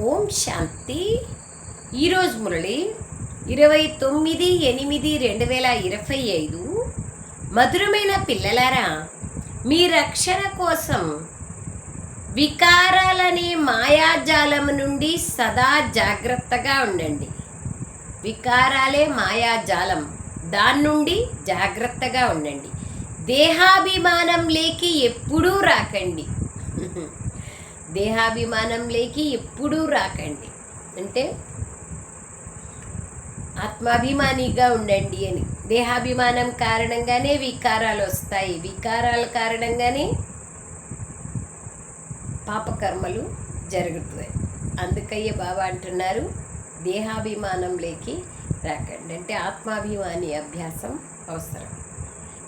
ఓం శాంతి. ఈరోజు మురళి ఇరవై తొమ్మిది ఎనిమిది రెండు వేల ఇరవై ఐదు. మధురమైన పిల్లలారా మీ రక్షణ కోసం వికారాలనే మాయాజాలం నుండి సదా జాగ్రత్తగా ఉండండి. వికారాలే మాయాజాలం దాని నుండి జాగ్రత్తగా ఉండండి. దేహాభిమానం లేకి ఎప్పుడూ రాకండి. దేహాభిమానం లేకి ఎప్పుడూ రాకండి. అంటే ఆత్మాభిమానిగా ఉండండి అని. దేహాభిమానం కారణంగానే వికారాలు వస్తాయి. వికారాల కారణంగానే పాపకర్మలు జరుగుతాయి. అందుకయ్యే బాబా అంటున్నారు దేహాభిమానం లేకి రాకండి. అంటే ఆత్మాభిమాని అభ్యాసం అవసరం.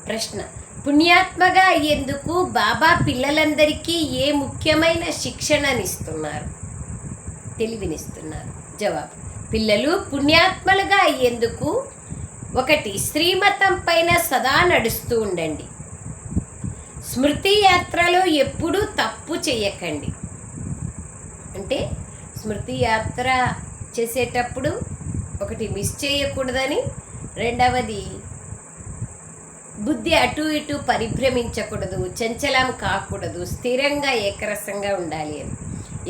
ప్రశ్న పుణ్యాత్మగా అయ్యేందుకు బాబా పిల్లలందరికీ ఏ ముఖ్యమైన శిక్షణనిస్తున్నారు? తెలివినిస్తున్నారు. జవాబు. పిల్లలు పుణ్యాత్మలుగా అయ్యేందుకు ఒకటి శ్రీమతం పైన సదా నడుస్తూ ఉండండి. స్మృతి యాత్రలో ఎప్పుడూ తప్పు చేయకండి. అంటే స్మృతి యాత్ర చేసేటప్పుడు ఒకటి మిస్ చేయకూడదని రెండవది బుద్ధి అటు ఇటు పరిభ్రమించకూడదు చంచలం కాకూడదు స్థిరంగా ఏకరసంగా ఉండాలి అని.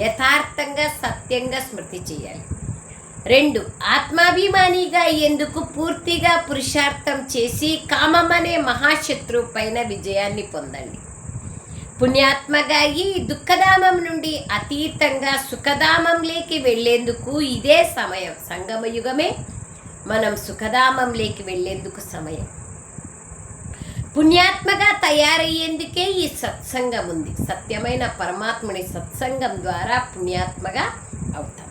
యథార్థంగా సత్యంగా స్మృతి చేయాలి. రెండు ఆత్మాభిమానిగా అయ్యేందుకు పూర్తిగా పురుషార్థం చేసి కామం అనే మహాశత్రువు పైన విజయాన్ని పొందండి. పుణ్యాత్మగా అయ్యి దుఃఖధామం నుండి అతీతంగా సుఖధామంలోకి వెళ్ళేందుకు ఇదే సమయం. సంగమయుగమే మనం సుఖధామంలోకి వెళ్ళేందుకు సమయం. పుణ్యాత్మగా తయారయ్యేందుకే ఈ సత్సంగం ఉంది. సత్యమైన పరమాత్ముని సత్సంగం ద్వారా పుణ్యాత్మగా అవుతాం.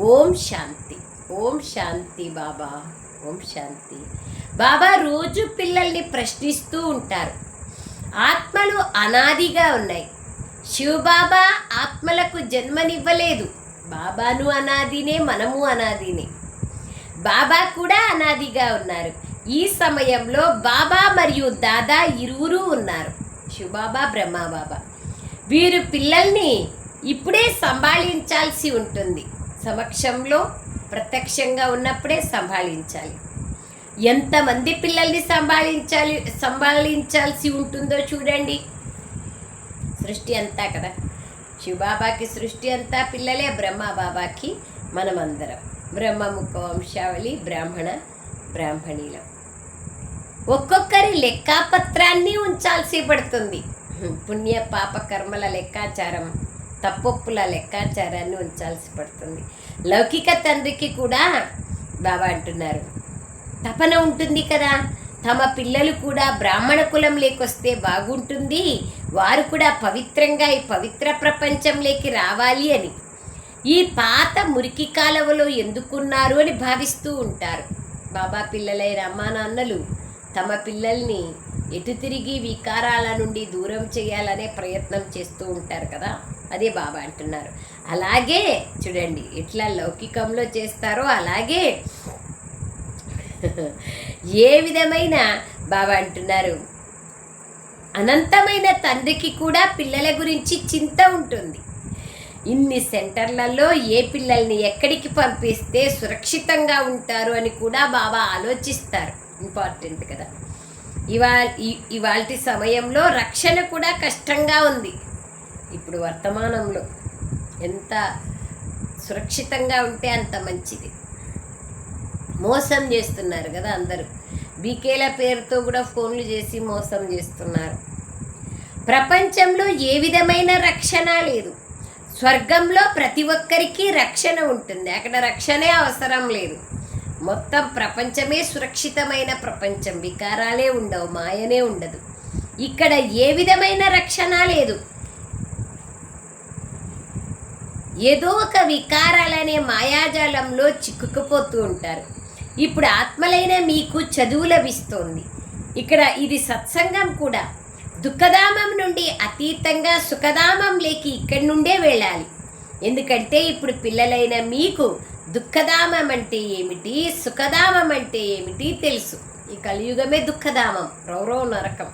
ఓం శాంతి. ఓం శాంతి బాబా. ఓం శాంతి. బాబా రోజు పిల్లల్ని ప్రశ్నిస్తూ ఉంటారు. ఆత్మలు అనాదిగా ఉన్నాయి. శివబాబా ఆత్మలకు జన్మనివ్వలేదు. బాబాను అనాదినే మనము అనాదినే. బాబా కూడా అనాదిగా ఉన్నారు. ఈ సమయంలో బాబా మరియు దాదా ఇరువురు ఉన్నారు. శివబాబా బ్రహ్మబాబా. వీరు పిల్లల్ని ఇప్పుడే సంభాళించాల్సి ఉంటుంది. సమక్షంలో ప్రత్యక్షంగా ఉన్నప్పుడే సంభాళించాలి. ఎంతమంది పిల్లల్ని సంభాళించాలి సంభాళించాల్సి ఉంటుందో చూడండి. సృష్టి అంతా కదా. శివబాబాకి సృష్టి అంతా పిల్లలే బ్రహ్మబాబాకి మనమందరం. బ్రహ్మముఖ వంశావళి బ్రాహ్మణ బ్రాహ్మణీలం. ఒక్కొక్కరి లెక్కాపత్రాన్ని ఉంచాల్సి పడుతుంది. పుణ్య పాప కర్మల లెక్కాచారం తప్పొప్పుల లెక్కాచారాన్ని ఉంచాల్సి పడుతుంది. లౌకిక తండ్రికి కూడా బాబా అంటున్నారు. తపన ఉంటుంది కదా. తమ పిల్లలు కూడా బ్రాహ్మణ కులం లేకొస్తే బాగుంటుంది. వారు కూడా పవిత్రంగా ఈ పవిత్ర ప్రపంచంలోకి రావాలి అని. ఈ పాత మురికి కాలువలో ఎందుకున్నారు అని భావిస్తూ ఉంటారు. బాబా పిల్లలైన అమ్మా నాన్నలు. తమ పిల్లల్ని ఎటు తిరిగి వికారాల నుండి దూరం చేయాలనే ప్రయత్నం చేస్తూ ఉంటారు కదా? అదే బాబా అంటున్నారు. అలాగే చూడండి ఎట్లా లౌకికంలో చేస్తారో అలాగే ఏ విధమైన బాబా అంటున్నారు. అనంతమైన తండ్రికి కూడా పిల్లల గురించి చింత ఉంటుంది. ఇన్ని సెంటర్లలో ఏ పిల్లల్ని ఎక్కడికి పంపిస్తే సురక్షితంగా ఉంటారు అని కూడా బాబా ఆలోచిస్తారు. ఇంపార్టెంట్ కదా. ఇవాళ ఇవాళ సమయంలో రక్షణ కూడా కష్టంగా ఉంది. ఇప్పుడు వర్తమానంలో ఎంత సురక్షితంగా ఉంటే అంత మంచిది. మోసం చేస్తున్నారు కదా అందరూ. బీకేల పేరుతో కూడా ఫోన్లు చేసి మోసం చేస్తున్నారు. ప్రపంచంలో ఏ విధమైన రక్షణ లేదు. స్వర్గంలో ప్రతి ఒక్కరికి రక్షణ ఉంటుంది. అక్కడ రక్షణే అవసరం లేదు. మొత్తం ప్రపంచమే సురక్షితమైన ప్రపంచం. వికారాలే ఉండవు మాయనే ఉండదు. ఇక్కడ ఏ విధమైన రక్షణ లేదు. ఏదో ఒక వికారాలనే మాయాజాలంలో చిక్కుకుపోతూ ఉంటారు. ఇప్పుడు ఆత్మలైన మీకు చదువు లభిస్తోంది. ఇక్కడ ఇది సత్సంగం కూడా. దుఃఖధామం నుండి అతీతంగా సుఖధామం లేకి ఇక్కడి నుండే వెళ్ళాలి. ఎందుకంటే ఇప్పుడు పిల్లలైన మీకు దుఃఖధామం అంటే ఏమిటి? సుఖధామం అంటే ఏమిటి తెలుసు. ఈ కలియుగమే దుఃఖధామం. రౌరవ నరకం.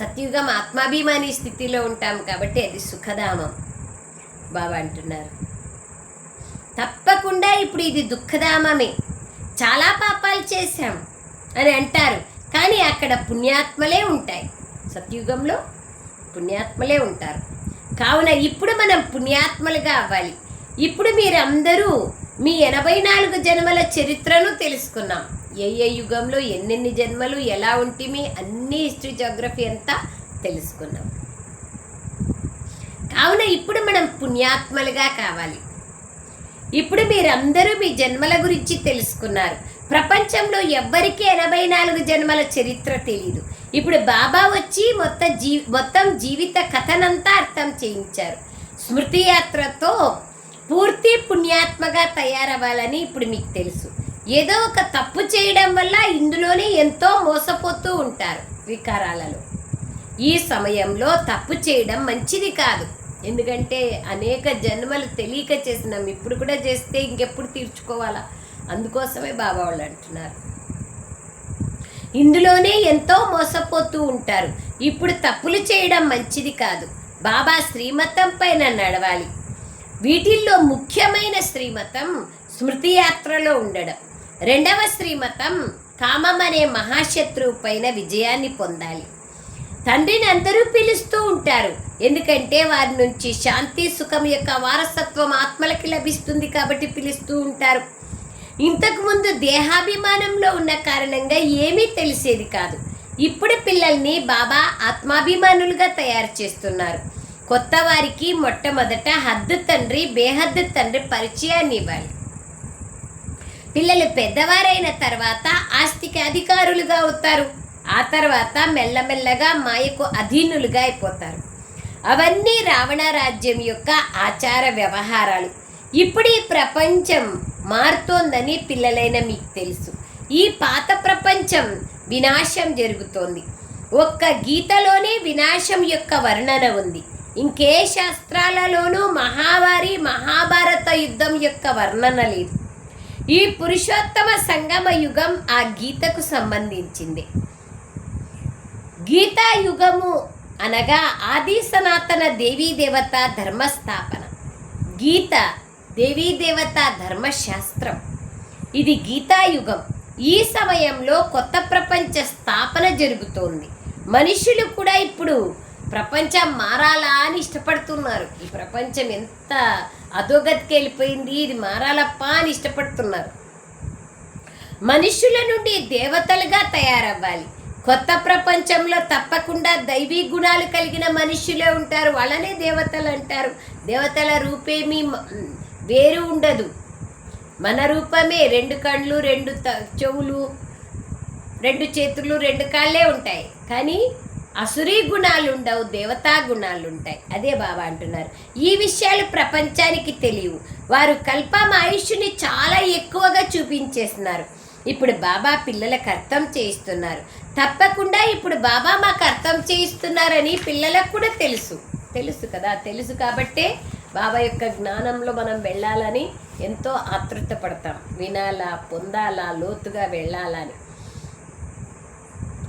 సత్యుగం ఆత్మాభిమాని స్థితిలో ఉంటాం కాబట్టి అది సుఖధామం. బాబా అంటున్నారు. తప్పకుండా ఇప్పుడు ఇది దుఃఖధామమే. చాలా పాపాలు చేశాం అని అంటారు. కానీ అక్కడ పుణ్యాత్మలే ఉంటాయి. సత్యుగంలో పుణ్యాత్మలే ఉంటారు. కావున ఇప్పుడు మనం పుణ్యాత్మలుగా అవ్వాలి. ఇప్పుడు మీరందరూ మీ ఎనభై నాలుగు జన్మల చరిత్రను తెలుసుకున్నాం. ఏ ఏ యుగంలో ఎన్నెన్ని జన్మలు ఎలా ఉంటిమి అన్ని హిస్టరీ జోగ్రఫీ అంతా తెలుసుకున్నాం. కావున ఇప్పుడు మనం పుణ్యాత్మలుగా కావాలి. ఇప్పుడు మీరందరూ మీ జన్మల గురించి తెలుసుకున్నారు. ప్రపంచంలో ఎవ్వరికీ ఎనభై నాలుగు జన్మల చరిత్ర తెలియదు ఇప్పుడు బాబా వచ్చి మొత్తం జీ మొత్తం జీవిత కథనంతా అర్థం చేయించారు. స్మృతి యాత్రతో పూర్తి పుణ్యాత్మగా తయారవ్వాలని ఇప్పుడు మీకు తెలుసు. ఏదో ఒక తప్పు చేయడం వల్ల ఇందులోనే ఎంతో మోసపోతూ ఉంటారు వికారాలలో. ఈ సమయంలో తప్పు చేయడం మంచిది కాదు. ఎందుకంటే అనేక జన్మలు తెలియక చేసినాం. ఇప్పుడు కూడా చేస్తే ఇంకెప్పుడు తీర్చుకోవాలా? అందుకోసమే బాబా వాళ్ళు అంటున్నారు. ఇందులోనే ఎంతో మోసపోతూ ఉంటారు. ఇప్పుడు తప్పులు చేయడం మంచిది కాదు. బాబా శ్రీమతం పైన నడవాలి. వీటిల్లో ముఖ్యమైన శ్రీమతం స్మృతి యాత్రలో ఉండడం. రెండవ శ్రీమతం కామం అనే మహాశత్రువు పైన విజయాన్ని పొందాలి. తండ్రిని అందరూ పిలుస్తూ ఉంటారు. ఎందుకంటే వారి నుంచి శాంతి సుఖం యొక్క వారసత్వం ఆత్మలకి లభిస్తుంది కాబట్టి పిలుస్తూ ఉంటారు. ఇంతకుముందు దేహాభిమానంలో ఉన్న కారణంగా ఏమీ తెలిసేది కాదు. ఇప్పుడు పిల్లల్ని బాబా ఆత్మాభిమానులుగా తయారు చేస్తున్నారు. కొత్త వారికి మొట్టమొదట హద్దు తండ్రి బేహద్దు తండ్రి పరిచయాన్ని ఇవ్వాలి. పిల్లలు పెద్దవారైన తర్వాత ఆస్తికి అధికారులుగా అవుతారు. ఆ తర్వాత మెల్లమెల్లగా మాయకు అధీనులుగా అయిపోతారు. అవన్నీ రావణ రాజ్యం యొక్క ఆచార వ్యవహారాలు. ఇప్పుడు ఈ ప్రపంచం మారుతోందని పిల్లలైన మీకు తెలుసు. ఈ పాత ప్రపంచం వినాశం జరుగుతోంది. ఒక్క గీతలోనే వినాశం యొక్క వర్ణన ఉంది. ఇంకే శాస్త్రాలలోనూ మహావారి మహాభారత యుద్ధం యొక్క వర్ణన లేదు. ఈ పురుషోత్తమ సంగమ యుగం ఆ గీతకు సంబంధించింది. గీతా యుగము అనగా ఆది సనాతన దేవీ దేవత ధర్మస్థాపన. గీత దేవత ధర్మశాస్త్రం. ఇది గీతాయుగం. ఈ సమయంలో కొత్త ప్రపంచ స్థాపన జరుగుతోంది. మనుషులు కూడా ఇప్పుడు ప్రపంచం మారాలా అని ఇష్టపడుతున్నారు. ఈ ప్రపంచం ఎంత అధోగతికి వెళ్ళిపోయింది ఇది మారాలప్పా అని ఇష్టపడుతున్నారు. మనుషుల నుండి దేవతలుగా తయారవ్వాలి. కొత్త ప్రపంచంలో తప్పకుండా దైవీ గుణాలు కలిగిన మనుషులే ఉంటారు. వాళ్ళనే దేవతలు అంటారు. దేవతల రూపేమీ వేరు ఉండదు. మన రూపమే రెండు కళ్ళు రెండు త- చెవులు రెండు చేతులు రెండు కాళ్ళే ఉంటాయి. కానీ అసురీ గుణాలు ఉండవు దేవతా గుణాలు ఉంటాయి. అదే బాబా అంటున్నారు. ఈ విషయాలు ప్రపంచానికి తెలియవు. వారు కల్పం ఆయుష్ని చాలా ఎక్కువగా చూపించేస్తున్నారు. ఇప్పుడు బాబా పిల్లలకు అర్థం చేయిస్తున్నారు. తప్పకుండా ఇప్పుడు బాబా మాకు అర్థం చేయిస్తున్నారని పిల్లలకు కూడా తెలుసు. తెలుసు కదా తెలుసు కాబట్టే బాబా యొక్క జ్ఞానంలో మనం వెళ్ళాలని ఎంతో ఆతృత పడతాం. వినాలా పొందాలా లోతుగా వెళ్ళాలని.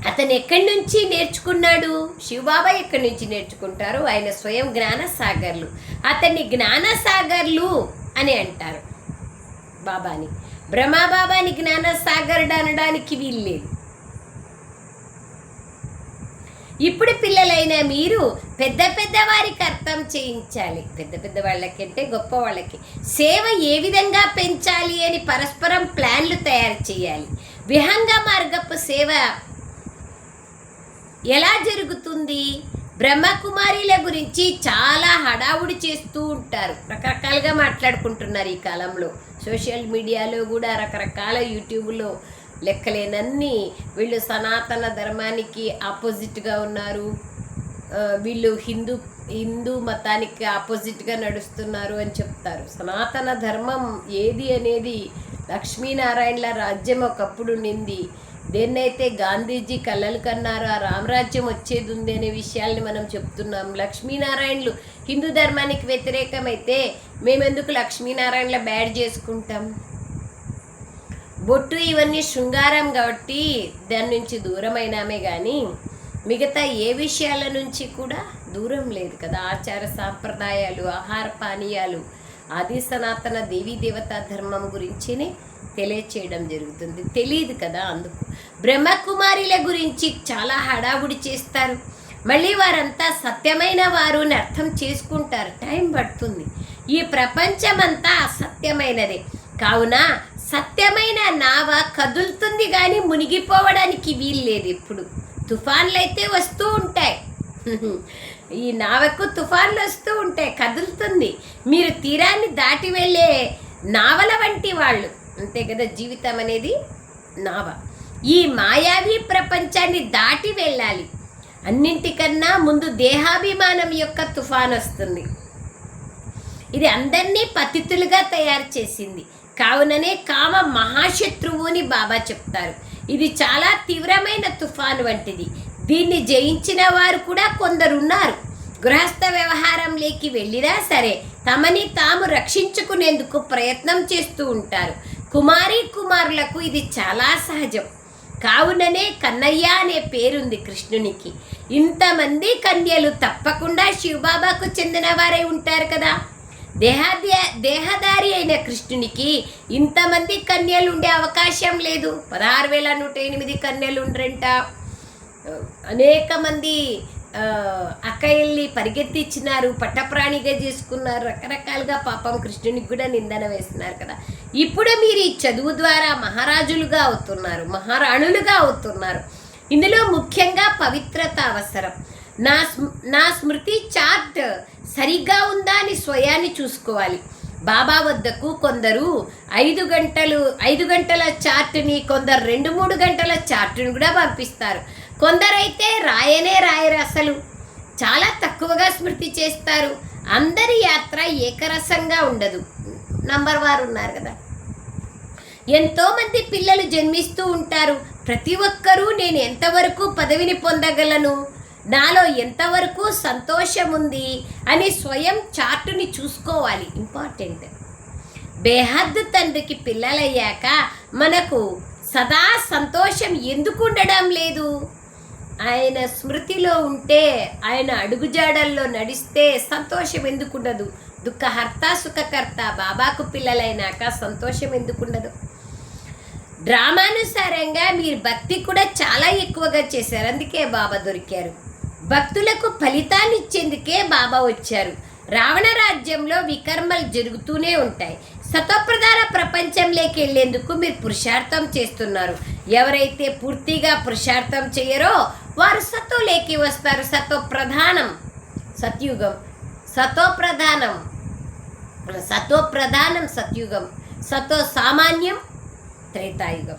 అతను ఎక్కడి నుంచి నేర్చుకున్నాడు? శివబాబా ఎక్కడి నుంచి నేర్చుకుంటారు? ఆయన స్వయం జ్ఞానసాగర్లు. అతన్ని జ్ఞానసాగర్లు అని అంటారు బాబాని. బ్రహ్మా బాబాని జ్ఞానసాగర్డు అనడానికి వీల్లేదు. ఇప్పుడు పిల్లలైన మీరు పెద్ద పెద్ద వారికి అర్థం చేయించాలి. పెద్ద పెద్ద వాళ్ళకంటే గొప్ప వాళ్ళకి. సేవ ఏ విధంగా పెంచాలి అని పరస్పరం ప్లాన్లు తయారు చేయాలి. విహంగ మార్గపు సేవ ఎలా జరుగుతుంది? బ్రహ్మకుమారిల గురించి చాలా హడావుడి చేస్తూ ఉంటారు. రకరకాలుగా మాట్లాడుకుంటున్నారు ఈ కాలంలో. సోషల్ మీడియాలో కూడా రకరకాల యూట్యూబ్లో లెక్కలేనన్ని వీళ్ళు సనాతన ధర్మానికి ఆపోజిట్గా ఉన్నారు. వీళ్ళు హిందూ హిందూ మతానికి ఆపోజిట్గా నడుస్తున్నారు అని చెప్తారు. సనాతన ధర్మం ఏది అనేది లక్ష్మీనారాయణల రాజ్యం ఒకప్పుడు నింది. దేన్నైతే గాంధీజీ కళ్ళలు కన్నారు ఆ రామరాజ్యం వచ్చేది ఉంది అనే విషయాల్ని మనం చెప్తున్నాం. లక్ష్మీనారాయణలు హిందూ ధర్మానికి వ్యతిరేకమైతే మేమెందుకు లక్ష్మీనారాయణల బ్యాడ్ చేసుకుంటాం? బొట్టు ఇవన్నీ శృంగారం కాబట్టి దాని నుంచి దూరమైనామే కానీ మిగతా ఏ విషయాల నుంచి కూడా దూరం లేదు కదా. ఆచార సాంప్రదాయాలు ఆహార పానీయాలు ఆది సనాతన దేవీ దేవతా ధర్మం గురించినే తెలియచేయడం జరుగుతుంది. తెలియదు కదా అందుకు. బ్రహ్మకుమారిల గురించి చాలా హడావుడి చేస్తారు. మళ్ళీ వారంతా సత్యమైన వారు అని అర్థం చేసుకుంటారు. టైం పడుతుంది. ఈ ప్రపంచమంతా అసత్యమైనదే. కావున సత్యమైన నావ కదులుతుంది కానీ మునిగిపోవడానికి వీల్లేదు ఇప్పుడు. తుఫాన్లు అయితే వస్తూ ఉంటాయి. ఈ నావకు తుఫాన్లు వస్తూ ఉంటాయి కదులుతుంది. మీరు తీరాన్ని దాటి వెళ్ళే నావల వంటి వాళ్ళు. అంతే కదా జీవితం అనేది? నావ. ఈ మాయావి ప్రపంచాన్ని దాటి వెళ్ళాలి. అన్నింటికన్నా ముందు దేహాభిమానం యొక్క తుఫాన్ వస్తుంది. ఇది అందరినీ పతితులుగా తయారు చేసింది. కావుననే కామ మహాశత్రువుని బాబా చెప్తారు. ఇది చాలా తీవ్రమైన తుఫాను వంటిది. దీన్ని జయించిన వారు కూడా కొందరున్నారు. గృహస్థ వ్యవహారంలోకి వెళ్ళినా సరే తమని తాము రక్షించుకునేందుకు ప్రయత్నం చేస్తూ ఉంటారు. కుమారి కుమారులకు ఇది చాలా సహజం. కావుననే కన్నయ్య అనే పేరుంది కృష్ణునికి. ఇంతమంది కన్యలు తప్పకుండా శివబాబాకు చెందినవారై ఉంటారు కదా. దేహాది దేహదారి అయిన కృష్ణునికి ఇంతమంది కన్యలు ఉండే అవకాశం లేదు. పదహారు వేల నూట ఎనిమిది కన్యలు ఉండరంట అనేక మంది ఆ, అక్కయ్యల్ని పరిగెత్తిచ్చినారు పట్టప్రాణిగా చేసుకున్నారు రకరకాలుగా పాపం కృష్ణునికి కూడా నిందన వేస్తున్నారు కదా. ఇప్పుడు మీరు ఈ చదువు ద్వారా మహారాజులుగా అవుతున్నారు మహారాణులుగా అవుతున్నారు. ఇందులో ముఖ్యంగా పవిత్రత అవసరం. నా స్మృ నా స్మృతి చార్ట్ సరిగ్గా ఉందా అని స్వయాన్ని చూసుకోవాలి. బాబా వద్దకు కొందరు ఐదు గంటలు ఐదు గంటల చార్ట్ని కొందరు రెండు మూడు గంటల చార్ట్ని కూడా పంపిస్తారు. కొందరైతే రాయనే రాయరు అసలు. చాలా తక్కువగా స్మృతి చేస్తారు. అందరి యాత్ర ఏకరసంగా ఉండదు. నంబర్ వారు ఉన్నారు కదా. ఎంతోమంది పిల్లలు జన్మిస్తూ ఉంటారు. ప్రతి ఒక్కరూ నేను ఎంతవరకు పదవిని పొందగలను? నాలో ఎంతవరకు సంతోషం ఉంది అని స్వయం చార్టుని చూసుకోవాలి. ఇంపార్టెంట్. బేహద్దు తండ్రికి పిల్లలయ్యాక మనకు సదా సంతోషం ఎందుకు ఉండడం లేదు? ఆయన స్మృతిలో ఉంటే ఆయన అడుగుజాడల్లో నడిస్తే సంతోషం ఎందుకుండదు? దుఃఖహర్త సుఖకర్త బాబాకు పిల్లలైనాక సంతోషం ఎందుకుండదు? డ్రామానుసారంగా మీరు భక్తి కూడా చాలా ఎక్కువగా చేశారు. అందుకే బాబా దొరికారు. భక్తులకు ఫలితాన్నిచ్చేందుకే బాబా వచ్చారు. రావణ రాజ్యంలో వికర్మలు జరుగుతూనే ఉంటాయి. సతప్రధాన ప్రపంచంలోకి వెళ్ళేందుకు మీరు పురుషార్థం చేస్తున్నారు. ఎవరైతే పూర్తిగా పురుషార్థం చేయరో వారు సత్తులేకి వస్తారు. సత్వ ప్రధానం సత్యుగం. సతో ప్రధానం ప్రధానం సత్యుగం. సతో సామాన్యం త్రేతాయుగం.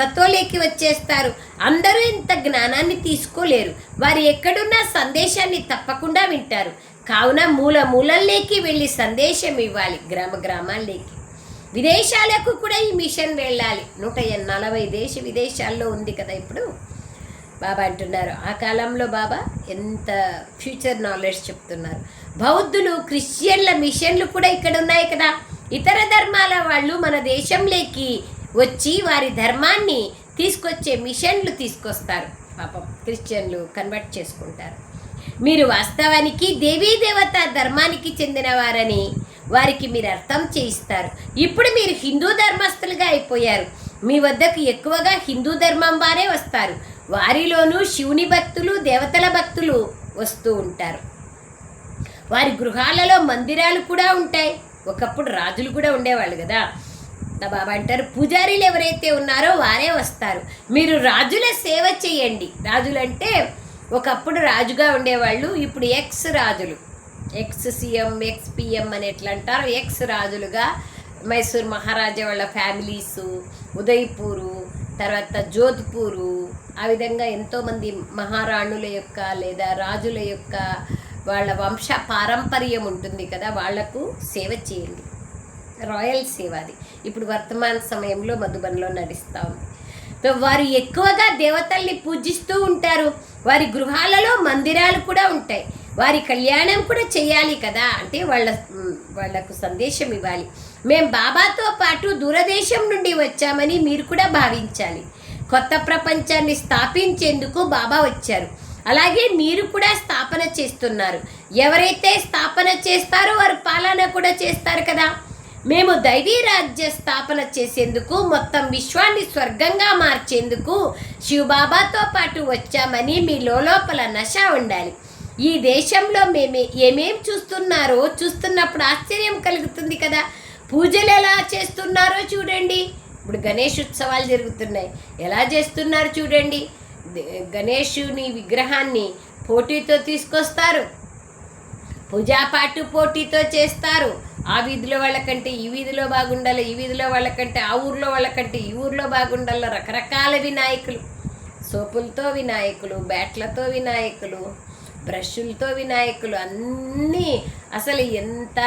సత్తులోకి వచ్చేస్తారు. అందరూ ఇంత జ్ఞానాన్ని తీసుకోలేరు. వారు ఎక్కడున్నా సందేశాన్ని తప్పకుండా వింటారు. కావున మూల మూలల్లోకి వెళ్ళి సందేశం ఇవ్వాలి. గ్రామ గ్రామాల్లోకి. విదేశాలకు కూడా ఈ మిషన్ వెళ్ళాలి. నూట నలభై దేశ విదేశాల్లో ఉంది కదా ఇప్పుడు. బాబా అంటున్నారు ఆ కాలంలో బాబా ఎంత ఫ్యూచర్ నాలెడ్జ్ చెప్తున్నారు. బౌద్ధులు క్రిస్టియన్ల మిషన్లు కూడా ఇక్కడ ఉన్నాయి కదా. ఇతర ధర్మాల వాళ్ళు మన దేశంలోకి వచ్చి వారి ధర్మాన్ని తీసుకొచ్చే మిషన్లు తీసుకొస్తారు. పాపం క్రిస్టియన్లు కన్వర్ట్ చేసుకుంటారు. మీరు వాస్తవానికి దేవీ దేవత ధర్మానికి చెందినవారని వారికి మీరు అర్థం చేయిస్తారు. ఇప్పుడు మీరు హిందూ ధర్మస్తులుగా అయిపోయారు. మీ వద్దకు ఎక్కువగా హిందూ ధర్మం వారే వస్తారు. వారిలోనూ శివుని భక్తులు దేవతల భక్తులు వస్తూ ఉంటారు. వారి గృహాలలో మందిరాలు కూడా ఉంటాయి. ఒకప్పుడు రాజులు కూడా ఉండేవాళ్ళు కదా. బాబా అంటారు పూజారీలు ఎవరైతే ఉన్నారో వారే వస్తారు. మీరు రాజుల సేవ చేయండి. రాజులంటే ఒకప్పుడు రాజుగా ఉండేవాళ్ళు ఇప్పుడు ఎక్స్ రాజులు ఎక్స్ సీఎం ఎక్స్ పిఎం అని ఎట్లా అంటారు ఎక్స్ రాజులుగా మైసూర్ మహారాజా వాళ్ళ ఫ్యామిలీస్ ఉదయ్పూరు తర్వాత జోధ్పూరు ఆ విధంగా ఎంతోమంది మహారాణుల యొక్క లేదా రాజుల యొక్క వాళ్ళ వంశ పారంపర్యం ఉంటుంది కదా వాళ్ళకు సేవ చేయండి. రాయల్ సేవ అది. ఇప్పుడు వర్తమాన సమయంలో మధుబన్లో నడుస్తూ ఉంది. వారు ఎక్కువగా దేవతల్ని పూజిస్తూ ఉంటారు. వారి గృహాలలో మందిరాలు కూడా ఉంటాయి. వారి కళ్యాణం కూడా చేయాలి కదా అంటే వాళ్ళ వాళ్ళకు వాళ్ళకు సందేశం ఇవ్వాలి. మేం బాబాతో పాటు దూరదేశం నుండి వచ్చామని మీరు కూడా భావించాలి. కొత్త ప్రపంచాన్ని స్థాపించేందుకు బాబా వచ్చారు. అలాగే మీరు కూడా స్థాపన చేస్తున్నారు. ఎవరైతే స్థాపన చేస్తారో వారు పాలన కూడా చేస్తారు కదా. మేము దైవీ రాజ్య స్థాపన చేసేందుకు మొత్తం విశ్వాన్ని స్వర్గంగా మార్చేందుకు శివబాబాతో పాటు వచ్చామని మీ లోపల నశ ఉండాలి. ఈ దేశంలో మేమే ఏమేం చూస్తున్నారో చూస్తున్నప్పుడు ఆశ్చర్యం కలుగుతుంది కదా. పూజలు ఎలా చేస్తున్నారో చూడండి. ఇప్పుడు గణేష్ ఉత్సవాలు జరుగుతున్నాయి. ఎలా చేస్తున్నారు చూడండి. గణేషుని విగ్రహాన్ని పోటీతో తీసుకొస్తారు. పూజాపాటు పోటీతో చేస్తారు. ఆ వీధిలో వాళ్ళకంటే ఈ వీధిలో బాగుండాలి ఈ వీధిలో వాళ్ళకంటే ఆ ఊర్లో వాళ్ళకంటే ఈ ఊర్లో బాగుండాలి రకరకాల వినాయకులు. సోపులతో వినాయకులు బ్యాట్లతో వినాయకులు బ్రష్లతో వినాయకులు అన్నీ అసలు ఎంత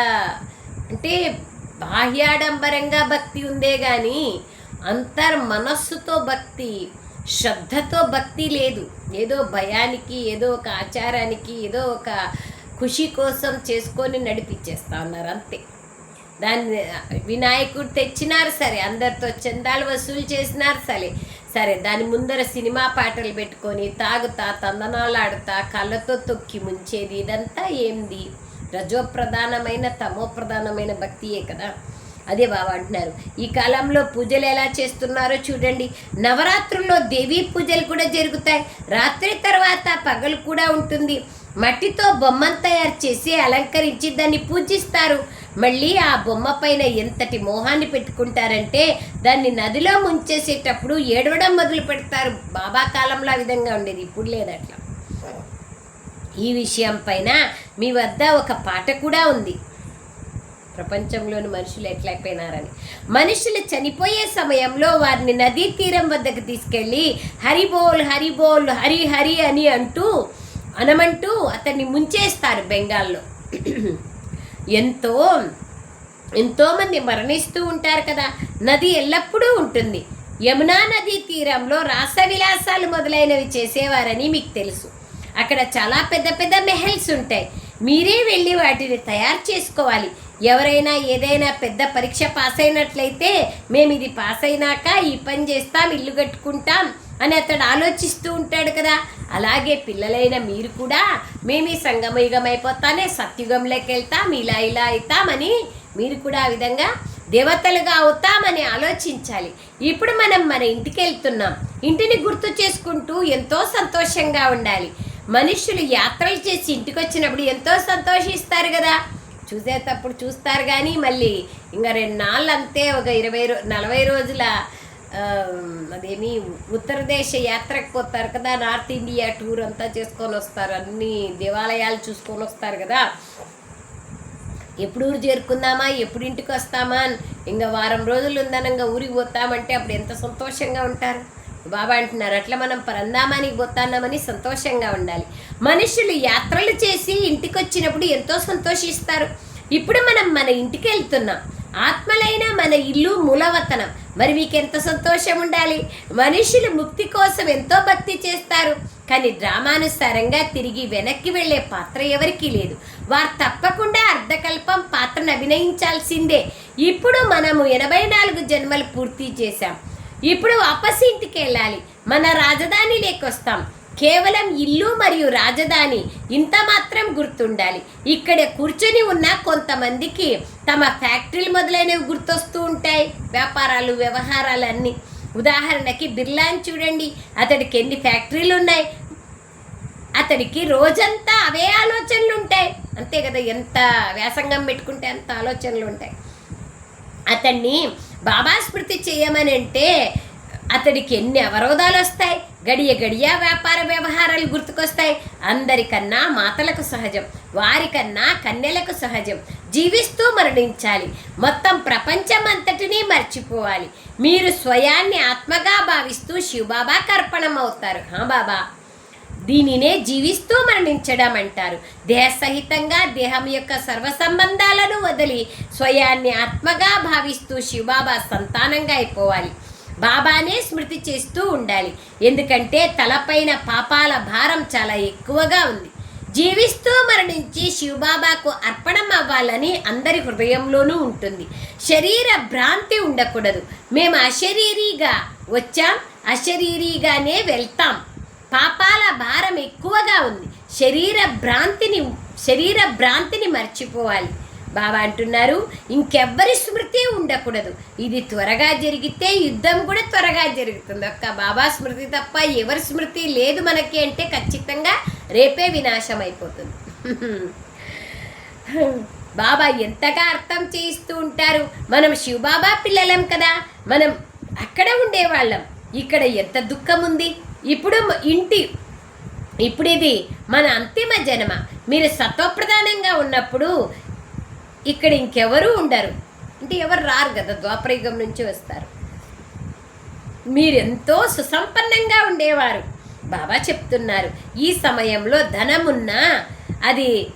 అంటే బాహ్యాడంబరంగా భక్తి ఉందే కానీ అంతర్ మనస్సుతో భక్తి శ్రద్ధతో భక్తి లేదు. ఏదో భయానికి ఏదో ఒక ఆచారానికి ఏదో ఒక ఖుషి కోసం చేసుకొని నడిపించేస్తా ఉన్నారు అంతే. దాన్ని వినాయకుడు తెచ్చినారు సరే అందరితో చందాలు వసూలు చేసినారు సరే. సరే దాని ముందర సినిమా పాటలు పెట్టుకొని తాగుతా తందనాలు ఆడుతా కళ్ళతో తొక్కి ముంచేది ఇదంతా ఏంది? రజోప్రధానమైన తమోప్రధానమైన భక్తియే కదా. అదే బాబా అంటున్నారు. ఈ కాలంలో పూజలు ఎలా చేస్తున్నారో చూడండి. నవరాత్రుల్లో దేవీ పూజలు కూడా జరుగుతాయి. రాత్రి తర్వాత పగలు కూడా ఉంటుంది. మట్టితో బొమ్మను తయారు చేసి అలంకరించి దాన్ని పూజిస్తారు. మళ్ళీ ఆ బొమ్మ పైన ఎంతటి మోహాన్ని పెట్టుకుంటారంటే దాన్ని నదిలో ముంచేసేటప్పుడు ఏడవడం మొదలు పెడతారు. బాబా కాలంలో ఆ విధంగా ఉండేది ఇప్పుడు లేదట్లా ఈ విషయం పైన మీ వద్ద ఒక పాట కూడా ఉంది. ప్రపంచంలోని మనుషులు ఎట్లయిపోయినారని. మనుషులు చనిపోయే సమయంలో వారిని నదీ తీరం వద్దకు తీసుకెళ్ళి హరిబోల్ హరిబోల్ హరి హరి అని అంటూ అనమంటూ అతన్ని ముంచేస్తారు బెంగాల్లో. ఎంతో ఎంతోమంది మరణిస్తూ ఉంటారు కదా. నది ఎల్లప్పుడూ ఉంటుంది. యమునా నదీ తీరంలో రాసవిలాసాలు మొదలైనవి చేసేవారని మీకు తెలుసు. అక్కడ చాలా పెద్ద పెద్ద మెహల్స్ ఉంటాయి. మీరే వెళ్ళి వాటిని తయారు చేసుకోవాలి. ఎవరైనా ఏదైనా పెద్ద పరీక్ష పాస్ అయినట్లయితే మేము ఇది పాస్ అయినాక ఈ పని చేస్తాం ఇల్లు కట్టుకుంటాం. అని అతడు ఆలోచిస్తూ ఉంటాడు కదా. అలాగే పిల్లలైన మీరు కూడా మేము ఈ సంగమయుగం అయిపోతానే సత్యుగంలోకి వెళ్తాం ఇలా ఇలా అవుతామని మీరు కూడా ఆ విధంగా దేవతలుగా అవుతామని ఆలోచించాలి. ఇప్పుడు మనం మన ఇంటికి వెళ్తున్నాం. ఇంటిని గుర్తు చేసుకుంటూ ఎంతో సంతోషంగా ఉండాలి. మనుషులు యాత్రలు చేసి ఇంటికి వచ్చినప్పుడు ఎంతో సంతోషిస్తారు కదా. చూసేటప్పుడు చూస్తారు కానీ మళ్ళీ ఇంకా రెండు నాళ్ళు అంతే ఒక ఇరవై రో నలభై రోజుల అదేమి ఉత్తర దేశ యాత్రకు పోతారు కదా నార్త్ ఇండియా టూర్ అంతా చేసుకొని వస్తారు అన్ని దేవాలయాలు చూసుకొని వస్తారు కదా. ఎప్పుడు ఊరు చేరుకుందామా ఎప్పుడు ఇంటికి వస్తామా అని ఇంకా వారం రోజులు ఉందనంగా ఊరికి పోతామంటే అప్పుడు ఎంత సంతోషంగా ఉంటారు. బాబా అంటున్నారు అట్లా మనం పరందామానికి పోతాన్నామని సంతోషంగా ఉండాలి. మనుషులు యాత్రలు చేసి ఇంటికి వచ్చినప్పుడు ఎంతో సంతోషిస్తారు. ఇప్పుడు మనం మన ఇంటికి వెళ్తున్నాం. ఆత్మలైన మన ఇల్లు మూలవతనం. మరి మీకు ఎంత సంతోషం ఉండాలి మనుషులు ముక్తి కోసం ఎంతో భక్తి చేస్తారు. కానీ డ్రామానుసారంగా తిరిగి వెనక్కి వెళ్ళే పాత్ర ఎవరికీ లేదు. వారు తప్పకుండా అర్ధకల్పం పాత్రను అభినయించాల్సిందే. ఇప్పుడు మనము ఎనభై నాలుగు జన్మలు పూర్తి చేశాం. ఇప్పుడు వాపస్ ఇంటికి వెళ్ళాలి. మన రాజధాని లేకొస్తాం. కేవలం ఇల్లు మరియు రాజధాని ఇంత మాత్రం గుర్తుండాలి. ఇక్కడ కూర్చొని ఉన్న కొంతమందికి తమ ఫ్యాక్టరీలు మొదలైనవి గుర్తొస్తూ ఉంటాయి. వ్యాపారాలు వ్యవహారాలు అన్నీ. ఉదాహరణకి బిర్లాని చూడండి. అతడికి ఎన్ని ఫ్యాక్టరీలు ఉన్నాయి? అతడికి రోజంతా అవే ఆలోచనలు ఉంటాయి. అంతే కదా ఎంత వ్యాసంగం పెట్టుకుంటే అంత ఆలోచనలు ఉంటాయి. అతన్ని బాబా స్మృతి చేయమని అంటే అతడికి ఎన్ని అవరోధాలు వస్తాయి? గడియ గడియ వ్యాపార వ్యవహారాలు గుర్తుకొస్తాయి. అందరికన్నా మాతలకు సహజం. వారికన్నా కన్యలకు సహజం. జీవిస్తూ మరణించాలి. మొత్తం ప్రపంచం అంతటినీ మర్చిపోవాలి. మీరు స్వయాన్ని ఆత్మగా భావిస్తూ శివబాబా కర్పణం అవుతారు. హా బాబా? దీనినే జీవిస్తూ మరణించడం అంటారు. దేహ సహితంగా దేహం యొక్క సర్వ సంబంధాలను వదిలి స్వయాన్ని ఆత్మగా భావిస్తూ శివబాబా సంతానంగా అయిపోవాలి. బాబానే స్మృతి చేస్తూ ఉండాలి. ఎందుకంటే తలపైన పాపాల భారం చాలా ఎక్కువగా ఉంది. జీవిస్తూ మరణించి శివబాబాకు అర్పణం అవ్వాలని అందరి హృదయంలోనూ ఉంటుంది. శరీర భ్రాంతి ఉండకూడదు. మేము అశరీరీగా వచ్చాం. అశరీరీగానే వెళ్తాం. పాపాల భారం ఎక్కువగా ఉంది. శరీర భ్రాంతిని శరీర భ్రాంతిని మర్చిపోవాలి. బాబా అంటున్నారు ఇంకెవ్వరి స్మృతి ఉండకూడదు. ఇది త్వరగా జరిగితే యుద్ధం కూడా త్వరగా జరుగుతుంది. ఒక్క బాబా స్మృతి తప్ప ఎవరి స్మృతి లేదు మనకి అంటే ఖచ్చితంగా రేపే వినాశం అయిపోతుంది. బాబా ఎంతగా అర్థం చేయిస్తూ ఉంటారు? మనం శివబాబా పిల్లలం కదా. మనం అక్కడ ఉండేవాళ్ళం. ఇక్కడ ఎంత దుఃఖం ఉంది? ఇప్పుడు ఇంటి ఇప్పుడు ఇది మన అంతిమ జన్మ. మీరు సత్వప్రధానంగా ఉన్నప్పుడు ఇక్కడ ఇంకెవరూ ఉండరు. అంటే ఎవరు రారు కదా ద్వాపరయుగం నుంచి వస్తారు. మీరెంతో సుసంపన్నంగా ఉండేవారు. బాబా చెప్తున్నారు ఈ సమయంలో ధనమున్నా అది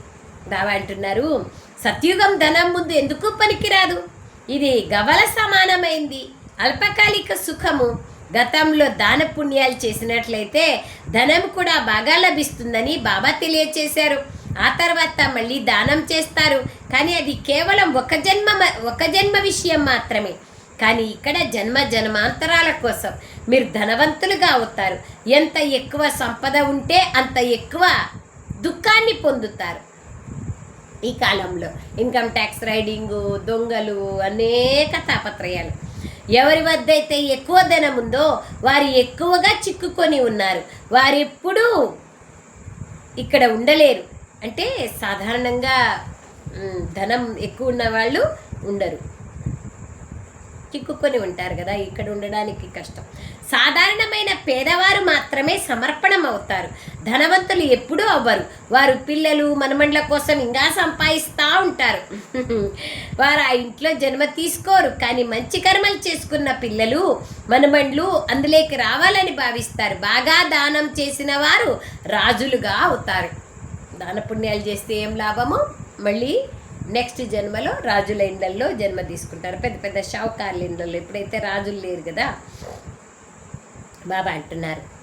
బాబా అంటున్నారు సత్యుగం ధనం ముందు ఎందుకు పనికిరాదు? ఇది గవల సమానమైంది అల్పకాలిక సుఖము. గతంలో దాన పుణ్యాలు చేసినట్లయితే ధనం కూడా బాగా లభిస్తుందని బాబా తెలియచేశారు. ఆ తర్వాత మళ్ళీ దానం చేస్తారు. కానీ అది కేవలం ఒక జన్మ ఒక జన్మ విషయం మాత్రమే. కానీ ఇక్కడ జన్మ జన్మాంతరాల కోసం మీరు ధనవంతులుగా అవుతారు. ఎంత ఎక్కువ సంపద ఉంటే అంత ఎక్కువ దుఃఖాన్ని పొందుతారు. ఈ కాలంలో ఇన్కమ్ ట్యాక్స్ రైడింగు దొంగలు అనేక తాపత్రయాలు. ఎవరి వద్ద అయితే ఎక్కువ ధనం ఉందో వారు ఎక్కువగా చిక్కుకొని ఉన్నారు. వారు ఎప్పుడూ ఇక్కడ ఉండలేరు. అంటే సాధారణంగా ధనం ఎక్కువ ఉన్న వాళ్ళు ఉండరు. చిక్కుకొని ఉంటారు కదా ఇక్కడ ఉండడానికి కష్టం. సాధారణమైన పేదవారు మాత్రమే సమర్పణం అవుతారు. ధనవంతులు ఎప్పుడూ అవ్వరు. వారు పిల్లలు మనమండ్ల కోసం ఇంకా సంపాదిస్తూ ఉంటారు. వారు ఆ ఇంట్లో జన్మ తీసుకోరు. కానీ మంచి కర్మలు చేసుకున్న పిల్లలు మనమండ్లు అందులోకి రావాలని భావిస్తారు. బాగా దానం చేసిన వారు రాజులుగా అవుతారు. దాన పుణ్యాలు చేస్తే ఏం లాభము? మళ్ళీ నెక్స్ట్ జన్మలో రాజుల ఇండ్లల్లో జన్మ తీసుకుంటారు. పెద్ద పెద్ద షావుకారుల ఇండ్లలో ఎప్పుడైతే రాజులు లేరు కదా? బాబా అంటున్నారు.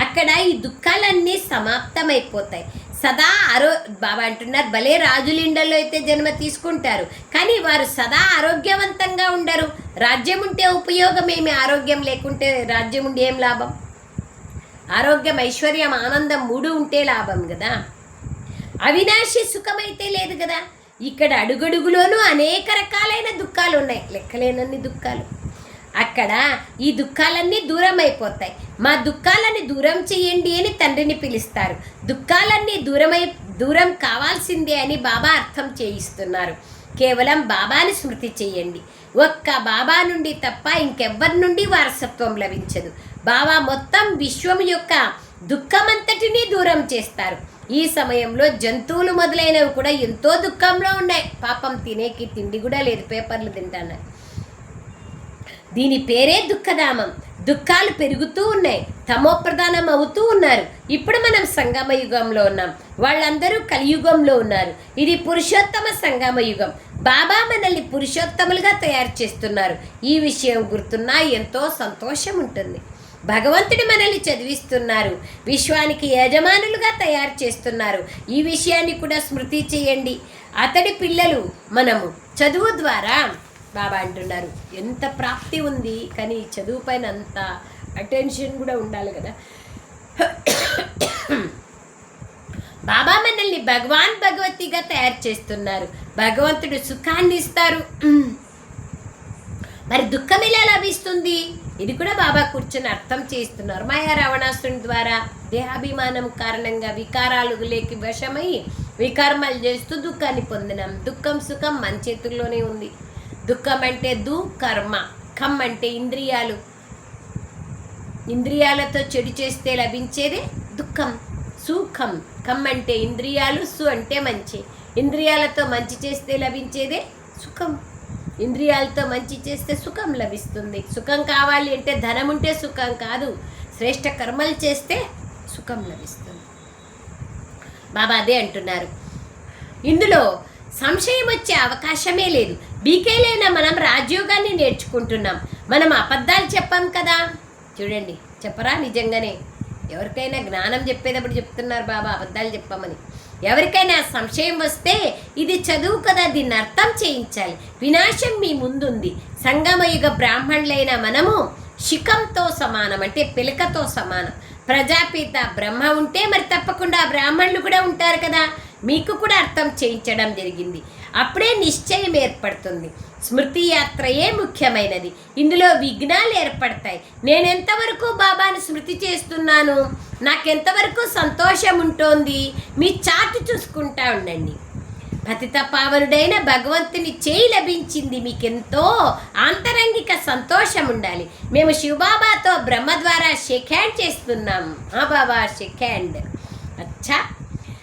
అక్కడ ఈ దుఃఖాలన్నీ సమాప్తమైపోతాయి. సదా ఆరో బాబా అంటున్నారు భలే రాజులిండల్లో అయితే జన్మ తీసుకుంటారు. కానీ వారు సదా ఆరోగ్యవంతంగా ఉండరు. రాజ్యం ఉంటే ఉపయోగం ఏమి? ఆరోగ్యం లేకుంటే రాజ్యం ఉండి ఏం లాభం? ఆరోగ్యం ఐశ్వర్యం ఆనందం మూడు ఉంటే లాభం కదా. అవినాశి సుఖమైతే లేదు కదా. ఇక్కడ అడుగడుగులోనూ అనేక రకాలైన దుఃఖాలు ఉన్నాయి. లెక్కలేనన్ని దుఃఖాలు. అక్కడ ఈ దుఃఖాలన్నీ దూరం అయిపోతాయి మా దుఃఖాలని దూరం చేయండి అని తండ్రిని పిలుస్తారు. దుఃఖాలన్నీ దూరమై దూరం కావాల్సిందే అని బాబా అర్థం చేయిస్తున్నారు. కేవలం బాబాని స్మృతి చేయండి. ఒక్క బాబా నుండి తప్ప ఇంకెవ్వరి నుండి వారసత్వం లభించదు. బాబా మొత్తం విశ్వం యొక్క దుఃఖమంతటినీ దూరం చేస్తారు. ఈ సమయంలో జంతువులు మొదలైనవి కూడా ఎంతో దుఃఖంలో ఉన్నాయి. పాపం తినేకి తిండి కూడా లేదు పేపర్లు తింటాను. దీని పేరే దుఃఖధామం. దుఃఖాలు పెరుగుతూ ఉన్నాయి తమోప్రధానం అవుతూ ఉన్నారు. ఇప్పుడు మనం సంగమ యుగంలో ఉన్నాం. వాళ్ళందరూ కలియుగంలో ఉన్నారు. ఇది పురుషోత్తమ సంగమ యుగం. బాబా మనల్ని పురుషోత్తములుగా తయారు చేస్తున్నారు. ఈ విషయం గుర్తున్నా ఎంతో సంతోషం ఉంటుంది. భగవంతుడు మనల్ని చదివిస్తున్నారు. విశ్వానికి యజమానులుగా తయారు చేస్తున్నారు. ఈ విషయాన్ని కూడా స్మృతి చేయండి. అతడి పిల్లలు మనము. చదువు ద్వారా బాబా అంటున్నారు. ఎంత ప్రాప్తి ఉంది కానీ చదువు పైన అంత అటెన్షన్ కూడా ఉండాలి కదా. బాబా మనల్ని భగవాన్ భగవతిగా తయారు చేస్తున్నారు. భగవంతుడు సుఖాన్ని ఇస్తారు. మరి దుఃఖం ఎలా లభిస్తుంది? ఇది కూడా బాబా కూర్చొని అర్థం చేస్తున్నారు. మాయా రావణాసుని ద్వారా దేహాభిమానం కారణంగా వికారాలు లేకి వశమై వికర్మలు చేస్తూ దుఃఖాన్ని పొందినాం. దుఃఖం సుఖం మన చేతుల్లోనే ఉంది. దుఃఖం అంటే దు కర్మ ఖమ్ అంటే ఇంద్రియాలు. ఇంద్రియాలతో చెడు చేస్తే లభించేదే దుఃఖం సుఖం. కమ్ అంటే ఇంద్రియాలు సు అంటే మంచి. ఇంద్రియాలతో మంచి చేస్తే లభించేదే సుఖం. ఇంద్రియాలతో మంచి చేస్తే సుఖం లభిస్తుంది. సుఖం కావాలి అంటే ధనం ఉంటే సుఖం కాదు. శ్రేష్ట కర్మలు చేస్తే సుఖం లభిస్తుంది. బాబా అదే అంటున్నారు. ఇందులో సంశయం వచ్చే అవకాశమే లేదు. బీకేలైనా మనం రాజయోగాన్ని నేర్చుకుంటున్నాం. మనం అబద్ధాలు చెప్పాం కదా? చూడండి చెప్పరా? నిజంగానే. ఎవరికైనా జ్ఞానం చెప్పేటప్పుడు చెప్తున్నారు బాబా అబద్ధాలు చెప్పమని. ఎవరికైనా సంశయం వస్తే ఇది చదువు కదా దీన్ని అర్థం చేయించాలి. వినాశం మీ ముందుంది. సంగమయుగ బ్రాహ్మణులైన మనము శిఖంతో సమానం అంటే పిలకతో సమానం. ప్రజాపిత బ్రహ్మ ఉంటే మరి తప్పకుండా బ్రాహ్మణులు కూడా ఉంటారు కదా. మీకు కూడా అర్థం చేయించడం జరిగింది. అప్పుడే నిశ్చయం ఏర్పడుతుంది. స్మృతి యాత్రయే ముఖ్యమైనది. ఇందులో విఘ్నాలు ఏర్పడతాయి. నేను ఎంతవరకు బాబాను స్మృతి చేస్తున్నాను? నాకెంతవరకు సంతోషం ఉంటోంది? మీ చాటు చూసుకుంటా ఉండండి. పతిత పావనుడైన భగవంతుని చేయి లభించింది. మీకెంతో ఆంతరంగిక సంతోషం ఉండాలి. మేము శివబాబాతో బ్రహ్మ ద్వారా షేక్ హ్యాండ్ చేస్తున్నాం. ఆ బాబా షేక్ హ్యాండ్. అచ్చా!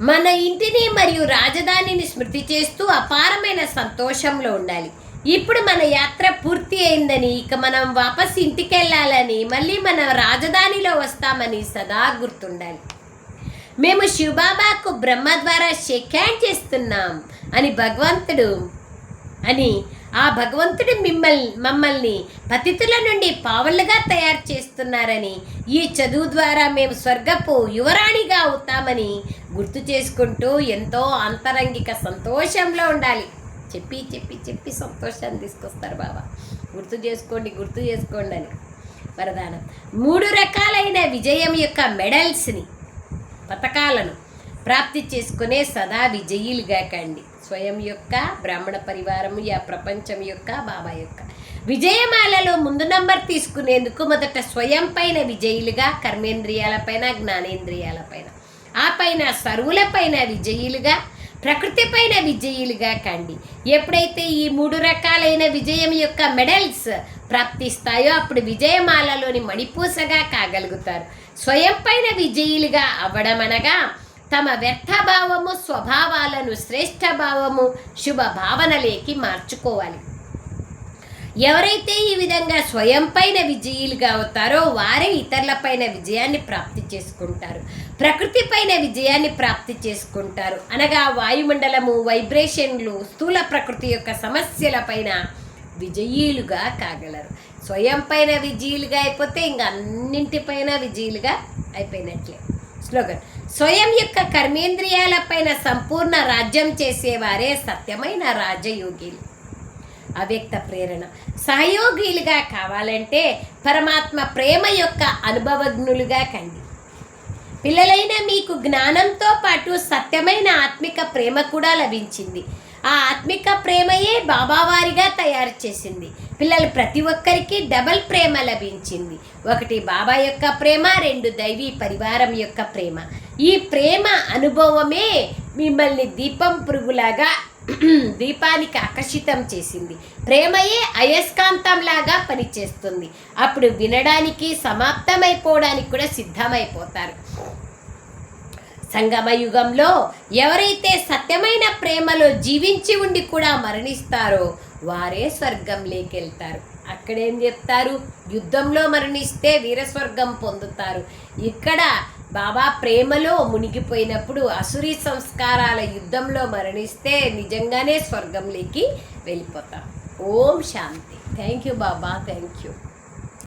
మన ఇంటిని మరియు రాజధానిని స్మృతి చేస్తూ అపారమైన సంతోషంలో ఉండాలి. ఇప్పుడు మన యాత్ర పూర్తి అయిందని ఇక మనం వాపస్ ఇంటికి వెళ్ళాలని మళ్ళీ మన రాజధానిలో వస్తామని సదా గుర్తుండాలి. మేము శివబాబాకు బ్రహ్మ ద్వారా షేక్ హ్యాండ్ చేస్తున్నాం అని భగవంతుడు అని ఆ భగవంతుడు మిమ్మల్ని మమ్మల్ని పతితుల నుండి పావళ్ళుగా తయారు చేస్తున్నారని ఈ చదువు ద్వారా మేము స్వర్గపు యువరాణిగా అవుతామని గుర్తు చేసుకుంటూ ఎంతో అంతరంగిక సంతోషంలో ఉండాలి. చెప్పి చెప్పి చెప్పి సంతోషాన్ని తీసుకొస్తారు బాబా. గుర్తు చేసుకోండి గుర్తు చేసుకోండి అని. వరదానం. మూడు రకాలైన విజయం యొక్క మెడల్స్ని పథకాలను ప్రాప్తి చేసుకునే సదా విజయులుగా కండి. స్వయం యొక్క బ్రాహ్మణ పరివారం యా ప్రపంచం యొక్క బాబా యొక్క. విజయమాలలో ముందు నంబర్ తీసుకునేందుకు మొదట స్వయం పైన విజయులుగా కర్మేంద్రియాలపైన జ్ఞానేంద్రియాలపైన ఆ పైన సరువులపైన విజయులుగా ప్రకృతి పైన విజయులుగా కండి. ఎప్పుడైతే ఈ మూడు రకాలైన విజయం యొక్క మెడల్స్ ప్రాప్తిస్తాయో అప్పుడు విజయమాలలోని మణిపూసగా కాగలుగుతారు. స్వయం పైన విజయులుగా అవ్వడం అనగా తమ వ్యర్థభావము స్వభావాలను శ్రేష్ఠ భావము శుభ భావనలేకి మార్చుకోవాలి. ఎవరైతే ఈ విధంగా స్వయం పైన విజయులుగా అవుతారో వారే ఇతరులపైన విజయాన్ని ప్రాప్తి చేసుకుంటారు. ప్రకృతి పైన విజయాన్ని ప్రాప్తి చేసుకుంటారు. అనగా వాయుమండలము వైబ్రేషన్లు స్థూల ప్రకృతి యొక్క సమస్యలపైన విజయీలుగా కాగలరు. స్వయం పైన విజయులుగా అయిపోతే ఇంకా అన్నింటిపైన విజయులుగా అయిపోయినట్లే. స్లోగన్. స్వయం యొక్క కర్మేంద్రియాలపైన సంపూర్ణ రాజ్యం చేసేవారే సత్యమైన రాజయోగిలు. అవ్యక్త ప్రేరణ. సహయోగిలుగా కావాలంటే పరమాత్మ ప్రేమ యొక్క అనుభవజ్ఞులుగా కండి. పిల్లలైన మీకు జ్ఞానంతో పాటు సత్యమైన ఆత్మిక ప్రేమ కూడా లభించింది. ఆ ఆత్మిక ప్రేమయే బాబావారిగా తయారు చేసింది. పిల్లలు ప్రతి ఒక్కరికి డబల్ ప్రేమ లభించింది. ఒకటి బాబా యొక్క ప్రేమ రెండు దైవీ పరివారం యొక్క ప్రేమ. ఈ ప్రేమ అనుభవమే మిమ్మల్ని దీపం పురుగులాగా దీపానికి ఆకర్షితం చేసింది. ప్రేమయే అయస్కాంతంలాగా పనిచేస్తుంది. అప్పుడు వినడానికి సమాప్తమైపోవడానికి కూడా సిద్ధమైపోతారు. సంగమ యుగంలో ఎవరైతే సత్యమైన ప్రేమలో జీవించి ఉండి కూడా మరణిస్తారో వారే స్వర్గం లేకెళ్తారు. అక్కడేం చెప్తారు? యుద్ధంలో మరణిస్తే వీరస్వర్గం పొందుతారు. ఇక్కడ బాబా ప్రేమలో మునిగిపోయినప్పుడు అసురీ సంస్కారాల యుద్ధంలో మరణిస్తే నిజంగానే స్వర్గంలోకి వెళ్ళిపోతాం. ఓం శాంతి. Thank you Baba. Thank you.